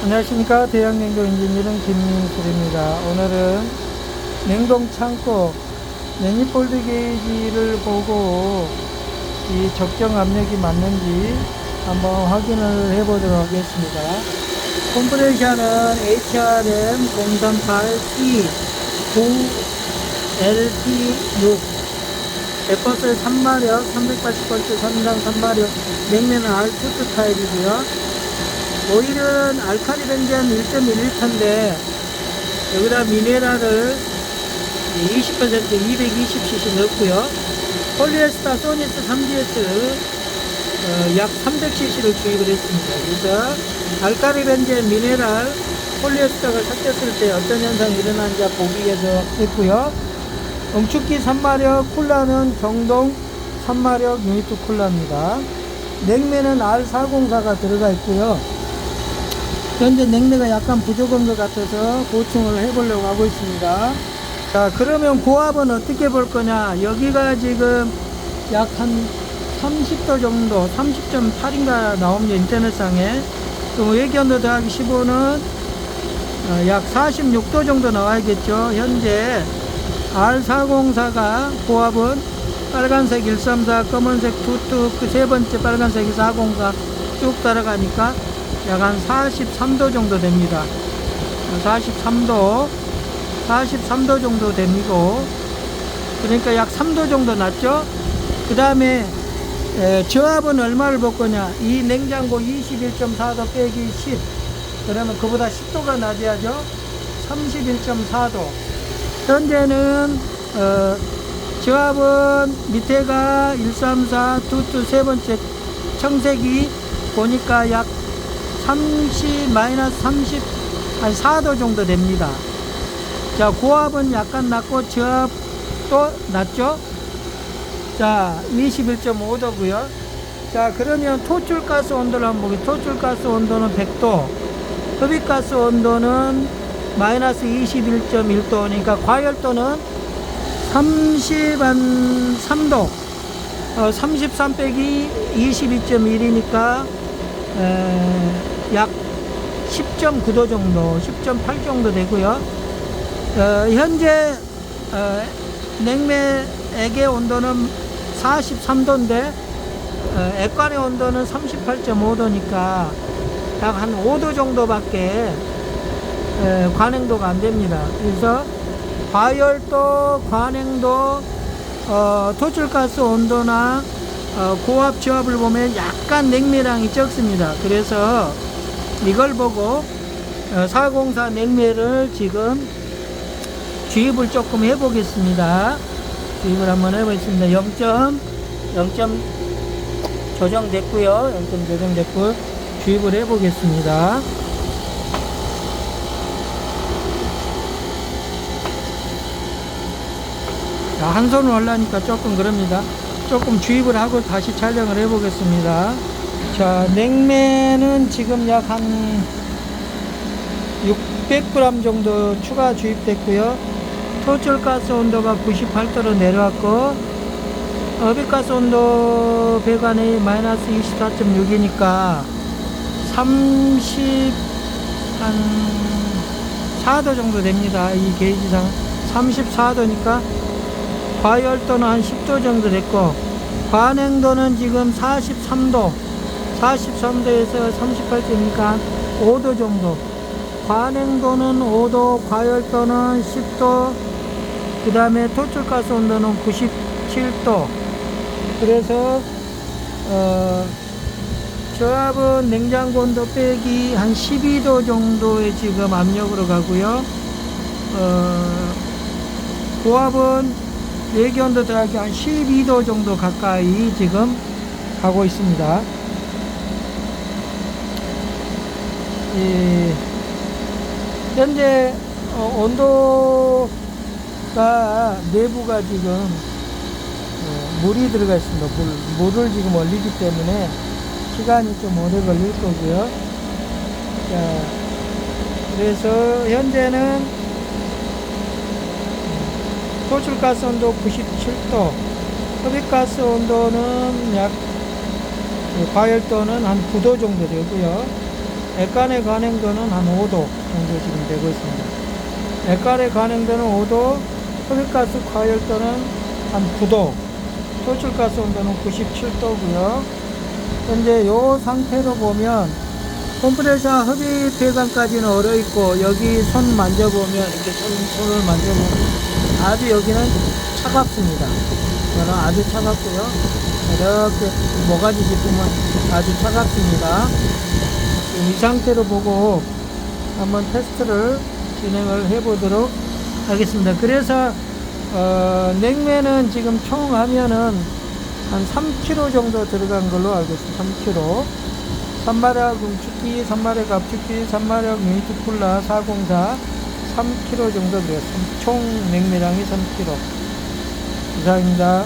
안녕하십니까. 대양냉동 인지니어링 김민술입니다. 오늘은 냉동 창고 매니폴드 게이지를 보고 이 적정 압력이 맞는지 한번 확인을 해 보도록 하겠습니다. 컴프레셔는 HRM 038E 9LP6 에퍼셀 3마력 380V 선상 3마력 냉면은 R2 타입이고요 오일은 알카리 벤젠 1.1리터인데 여기다 미네랄을 20% 220cc 넣고요. 폴리에스타 소니스 3GS 어, 약 300cc를 주입을 했습니다. 그래서 알카리 벤젠 미네랄 폴리에스타가 섞였을 때 어떤 현상이 일어나는지 보기 위해서 했고요. 응축기 3마력 쿨라는 경동 3마력 유니트 쿨라입니다. 냉매는 R404가 들어가 있고요 현재 냉매가 약간 부족한 것 같아서 보충을 해보려고 하고 있습니다. 자, 그러면 고압은 어떻게 볼 거냐? 여기가 지금 약 한 30도 정도, 30.8인가 나옵니다. 인터넷상에. 그럼 외견도 더하기 15는 어, 약 46도 정도 나와야겠죠. 현재 R404가 고압은 빨간색 134, 검은색 투투, 그세 번째 빨간색이 404 쭉 따라가니까 약 한 43도 정도 됩니다. 43도, 43도 정도 됩니다. 그러니까 약 3도 정도 낮죠? 그 다음에 저압은 얼마를 볼 거냐? 이 냉장고 21.4도 빼기 10. 그러면 그보다 10도가 낮아야죠? 31.4도. 현재는 어, 저압은 밑에가 134, 투투 세 번째 청색이 보니까 약 30, 마이너스 30, 한 4도 정도 됩니다. 자, 고압은 약간 낮고 저압도 낮죠? 자, 21.5도고요. 자, 그러면 토출가스 온도를 한번 보겠습니다. 토출가스 온도는 100도, 흡입가스 온도는 마이너스 21.1도, 그러니까 과열도는 33도, 어, 33 빼기 22.1이니까 약 10.9도 정도, 10.8 정도 되고요. 어, 현재 어, 냉매액의 온도는 43도인데 어, 액관의 온도는 38.5도니까 약 한 5도 정도밖에 에, 관행도가 안 됩니다. 그래서 과열도, 관행도, 어, 토출가스 온도나 어, 고압 저압을 보면 약간 냉매량이 적습니다. 그래서 이걸 보고 어, 404 냉매를 지금 주입을 조금 해보겠습니다. 주입을 한번 해보겠습니다. 0. 0점 조정됐고요. 0점 조정됐고 주입을 해보겠습니다. 자, 한 손으로 하려니까 조금 그럽니다. 조금 주입을 하고 다시 촬영을 해 보겠습니다. 자, 냉매는 지금 약 한 600g 정도 추가 주입됐고요. 토출가스 온도가 98도로 내려왔고, 어비가스 온도 배관이 마이너스 24.6이니까 30, 한 4도 정도 됩니다. 이 게이지상 34도니까 과열도는 한 10도 정도 됐고 관행도는 지금 43도 43도에서 38도니까 5도 정도. 관행도는 5도 과열도는 10도 그 다음에 토출가스 온도는 97도. 그래서 어, 저압은 냉장고 온도 빼기 한 12도 정도의 지금 압력으로 가고요. 어, 고압은 외기 온도 더하기 한 12도 정도 가까이 지금 가고 있습니다. 현재 어, 온도가 내부가 지금 어, 물이 들어가 있습니다. 물, 물을 지금 얼리기 때문에 시간이 좀 오래 걸릴 거고요. 자, 그래서 현재는 토출가스 온도 97도, 흡입가스 온도는 약, 그 과열도는 한 9도 정도 되고요. 액관의 간행도는 한 5도 정도 지금 되고 있습니다. 액관의 간행도는 5도, 흡입가스 과열도는 한 9도, 토출가스 온도는 97도고요. 현재 이 상태로 보면 컴프레셔 흡입 배관까지는 얼어 있고 여기 손 만져보면 이렇게 손, 손을 만져보면 아주 여기는 차갑습니다. 저는 아주 차갑고요. 이렇게 모가지 짚으면 아주 차갑습니다. 이 상태로 보고 한번 테스트를 진행을 해 보도록 하겠습니다. 그래서 어, 냉매는 지금 총 하면은 한 3kg 정도 들어간 걸로 알고 있습니다. 3kg. 산마력 응축기, 산마력 압축기, 산마력 유니트 쿨러 404 3kg 정도 들어갔습니다. 총 냉매량이 3kg. 이상입니다.